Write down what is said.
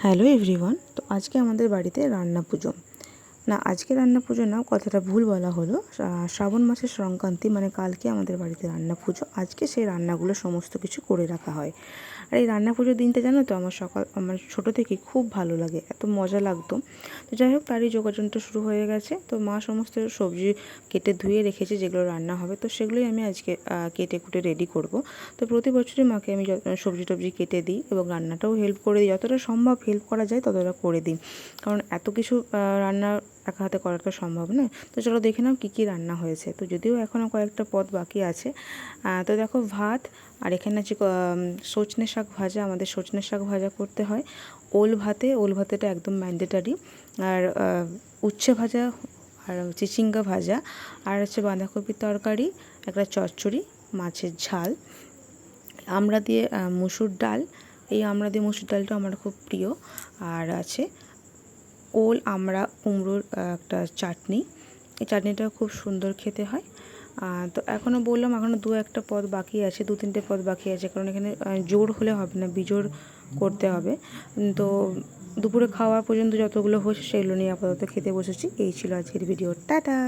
Hello everyone তো আজকে আমাদের বাড়িতে রান্না পুজো। না, আজকে রান্না পুজো না কথাটা ভুল বলা হলো। শ্রাবণ মাসের সংক্রান্তি মানে কালকে আমাদের বাড়িতে রান্না পুজো আজকে সেই রান্নাগুলো সমস্ত কিছু করে রাখা হয়। আর এই রান্না পুজোর দিনটা জানো তো, আমার সকাল, আমার ছোটো থেকে খুব ভালো লাগে, এত মজা লাগতো। তো যাই হোক, তারই যোগাযোগটা শুরু হয়ে গেছে। তো মা সমস্ত সবজি কেটে ধুয়ে রেখেছে, যেগুলো রান্না হবে। তো সেগুলোই আমি আজকে কেটে কুটে রেডি করব। তো প্রতি বছরই মাকে আমি সবজি টবজি কেটে দিই এবং রান্নাটাও হেল্প করে দিই। যতটা সম্ভব হেল্প করা যায়, ততটা করে দিই। কারণ এত কিছু রান্না একা হাতে করা তো সম্ভব নয়। তো চলো দেখে নাও কী কী রান্না হয়েছে। তো যদিও এখনও কয়েকটা পদ বাকি আছে তো দেখো ভাত, আর এখানে আছে সজনে শাক ভাজা। আমাদের সজনে শাক ভাজা করতে হয়। ওল ভাতে, ওল ভাতেটা একদম ম্যান্ডেটারি আর উচ্ছে ভাজা আর চিচিঙ্গা ভাজা। আর হচ্ছে বাঁধাকপির তরকারি, একটা চচ্চড়ি, মাছের ঝাল। আমরা দিয়ে মুসুর ডাল। এই আমরা দিয়ে মুসুর ডালটা আমার খুব প্রিয়। আর আছে ওল, আমরা, কুমড়োর একটা চাটনি। এই চাটনিটা খুব সুন্দর খেতে হয়। তো এখনও বললাম এখনও দু একটা পদ বাকি আছে, দু তিনটে পদ বাকি আছে, কারণ এখানে জোর হলে হবে না, বিজোড় করতে হবে। তো দুপুরে খাওয়া পর্যন্ত যতগুলো হয়েছে, সেগুলো নিয়ে আপাতত খেতে বসেছি। এই ছিল আজকের ভিডিও। টাটা!